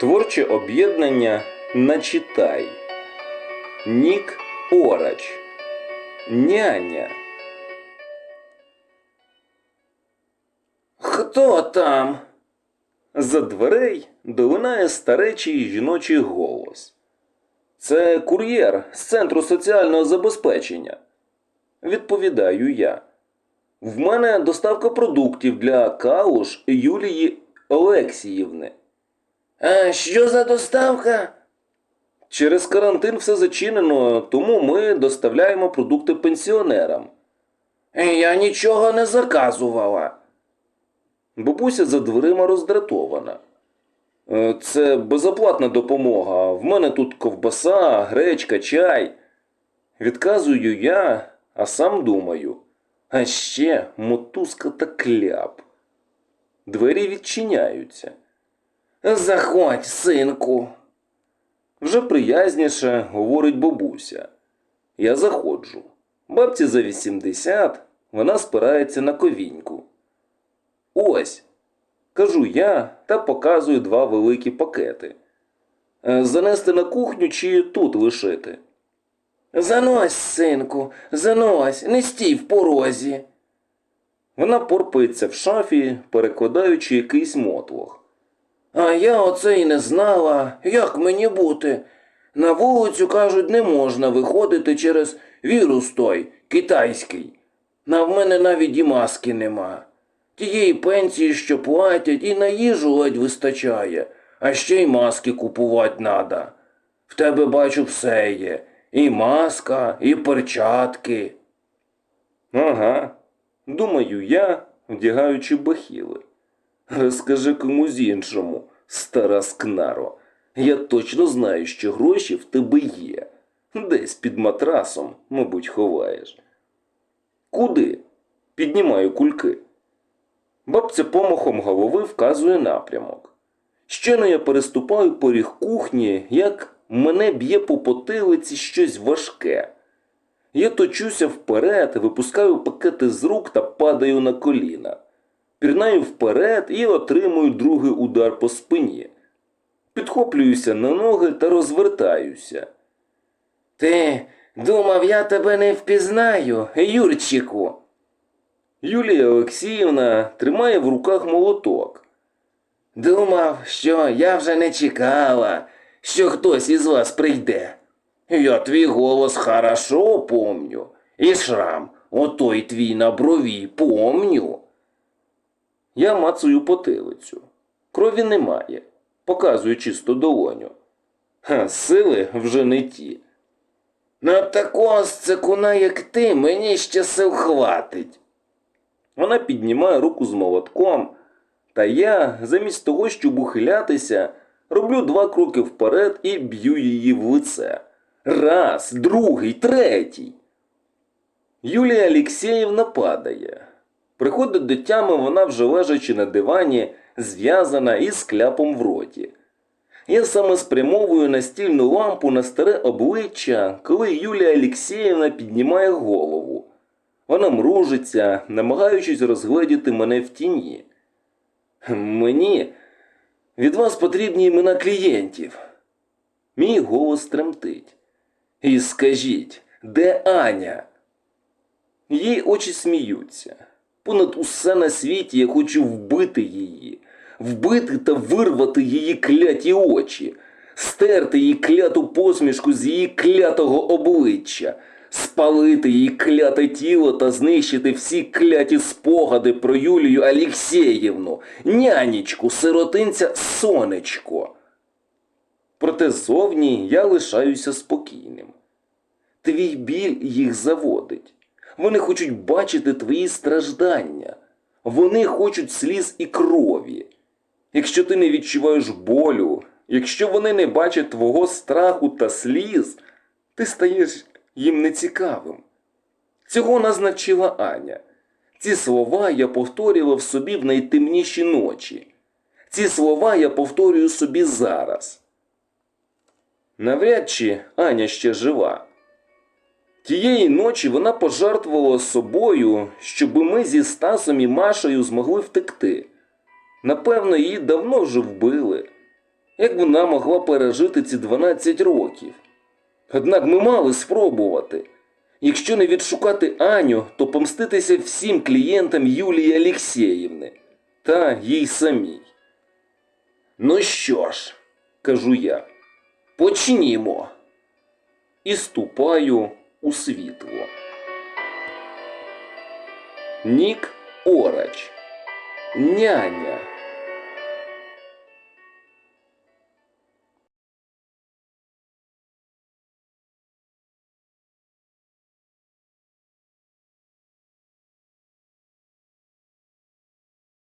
Творче об'єднання Начитай. НікОрач. Няня. Хто там? За дверей долинає старечий жіночий голос. Це кур'єр з центру соціального забезпечення. Відповідаю я. В мене доставка продуктів для Кауш Юлії Олексіївни. А що за доставка? Через карантин все зачинено, тому ми доставляємо продукти пенсіонерам. Я нічого не заказувала. Бабуся за дверима роздратована. «Е, Це безоплатна допомога. В мене тут ковбаса, гречка, чай. Відказую я, а сам думаю. А ще мотузка та кляп. Двері відчиняються. Заходь, синку. Вже приязніше говорить бабуся. Я заходжу. Бабці за 80, вона спирається на ковіньку. Ось, кажу я та показую два великі пакети. «Е, Занести на кухню чи тут лишити? Занось, синку, занось, не стій в порозі. Вона порпається в шафі, перекладаючи якийсь мотлох. А я оце й не знала, як мені бути. На вулицю, кажуть, не можна виходити через вірус той, китайський. На в мене навіть і маски нема. Тієї пенсії, що платять, і на їжу ледь вистачає, а ще й маски купувати надо. В тебе, бачу, все є. І маска, і перчатки. Ага, думаю я, вдягаючи бахіли. Скажи комусь іншому, стара скнаро. Я точно знаю, що гроші в тебе є. Десь під матрасом, мабуть, ховаєш. Куди? Піднімаю кульки. Бабця помахом голови вказує напрямок. Щойно я переступаю поріг кухні, як мене б'є по потилиці щось важке. Я точуся вперед, випускаю пакети з рук та падаю на коліна. Пірнаю вперед і отримую другий удар по спині. Підхоплююся на ноги та розвертаюся. Ти думав, я тебе не впізнаю, Юрчику. Юлія Олексіївна тримає в руках молоток. Думав, що я вже не чекала, що хтось із вас прийде. Я твій голос хорошо помню. І шрам, отой твій на брові, помню. Я мацую потилицю. Крові немає. Показую чисту долоню. Ха, сили вже не ті. На такого сцикуна, як ти, мені ще сил хватить. Вона піднімає руку з молотком, та я, замість того, щоб ухилятися, роблю два кроки вперед і б'ю її в лице. Раз, другий, третій. Юлія Алєксєєвна падає. Приходить до тями вона вже лежачи на дивані, зв'язана і з кляпом в роті. Я саме спрямовую настільну лампу на старе обличчя, коли Юлія Алєксєєвна піднімає голову. Вона мружиться, намагаючись розгледіти мене в тіні. Мені від вас потрібні імена клієнтів. Мій голос тремтить. І скажіть, де Аня? Її очі сміються. Понад усе на світі я хочу вбити її, вбити та вирвати її кляті очі, стерти її кляту посмішку з її клятого обличчя, спалити її кляте тіло та знищити всі кляті спогади про Юлію Алєксєєвну, нянечку, сиротинця сонечко. Проте зовні я лишаюся спокійним. Твій біль їх заводить. Вони хочуть бачити твої страждання. Вони хочуть сліз і крові. Якщо ти не відчуваєш болю, якщо вони не бачать твого страху та сліз, ти стаєш їм нецікавим. Цього нас навчила Аня. Ці слова я повторював собі в найтемніші ночі. Ці слова я повторюю собі зараз. Навряд чи Аня ще жива. Тієї ночі вона пожертвувала собою, щоби ми зі Стасом і Машею змогли втекти. Напевно, її давно вже вбили. як вона могла пережити ці 12 років. Однак ми мали спробувати. Якщо не відшукати Аню, то помститися всім клієнтам Юлії Алєксєєвни та їй самій. Ну що ж, кажу я, почнімо. І ступаю у світло. Нік Орач. Няня.